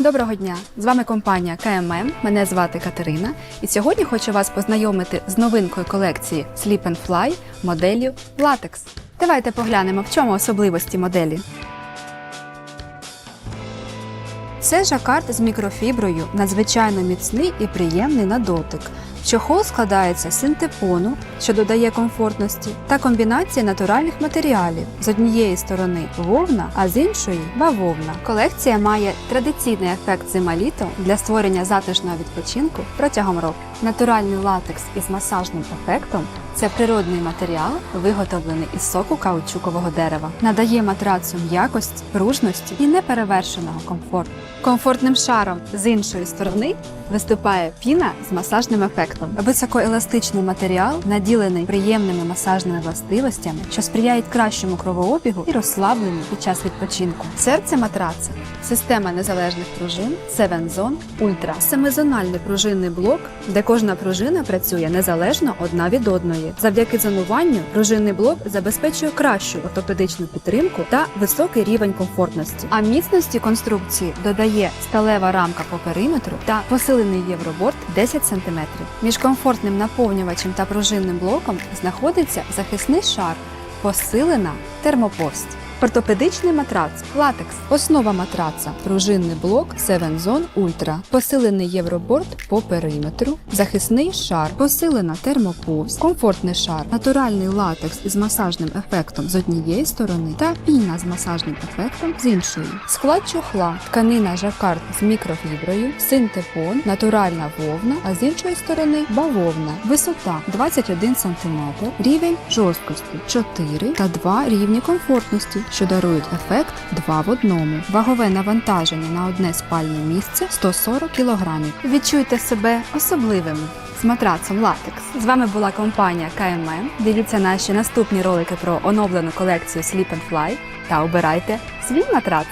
Доброго дня! З вами компанія КММ. Мене звати Катерина, і сьогодні хочу вас познайомити з новинкою колекції Sleep and Fly моделлю Latex. Давайте поглянемо, в чому особливості моделі. Це жакард з мікрофіброю, надзвичайно міцний і приємний на дотик. Чохол складається з синтепону, що додає комфортності, та комбінації натуральних матеріалів з однієї сторони вовна, а з іншої бавовна. Колекція має традиційний ефект зима-літо для створення затишного відпочинку протягом року. Натуральний латекс із масажним ефектом це природний матеріал, виготовлений із соку каучукового дерева. Надає матрацу м'якості, пружності і неперевершеного комфорту. Комфортним шаром з іншої сторони виступає піна з масажним ефектом. Високоеластичний матеріал наділений приємними масажними властивостями, що сприяють кращому кровообігу і розслабленню під час відпочинку. Серце матраца система незалежних пружин Seven Zone Ultra. Семизональний пружинний блок, де кожна пружина працює незалежно одна від одної. Завдяки зонуванню пружинний блок забезпечує кращу ортопедичну підтримку та високий рівень комфортності. А міцності конструкції додає сталева рамка по периметру та посилений євроборд 10 см. Між комфортним наповнювачем та пружинним блоком знаходиться захисний шар, посилена термоповсть. Ортопедичний матрац латекс. Основа матраца пружинний блок Seven Zone Ultra, посилений євроборд по периметру, захисний шар, посилена термоповсть, комфортний шар, натуральний латекс із масажним ефектом з однієї сторони та піна з масажним ефектом з іншої. Склад чохла, тканина жакард з мікрофіброю, синтепон, натуральна вовна, а з іншої сторони бавовна. Висота 21 см, рівень жорсткості 4 та 2 рівні комфортності, що дарують ефект 2 в одному. Вагове навантаження на одне спальне місце 140 кг. Відчуйте себе особливими. З матрацом латекс. З вами була компанія КММ. Дивіться наші наступні ролики про оновлену колекцію Sleep and Fly та обирайте свій матрац.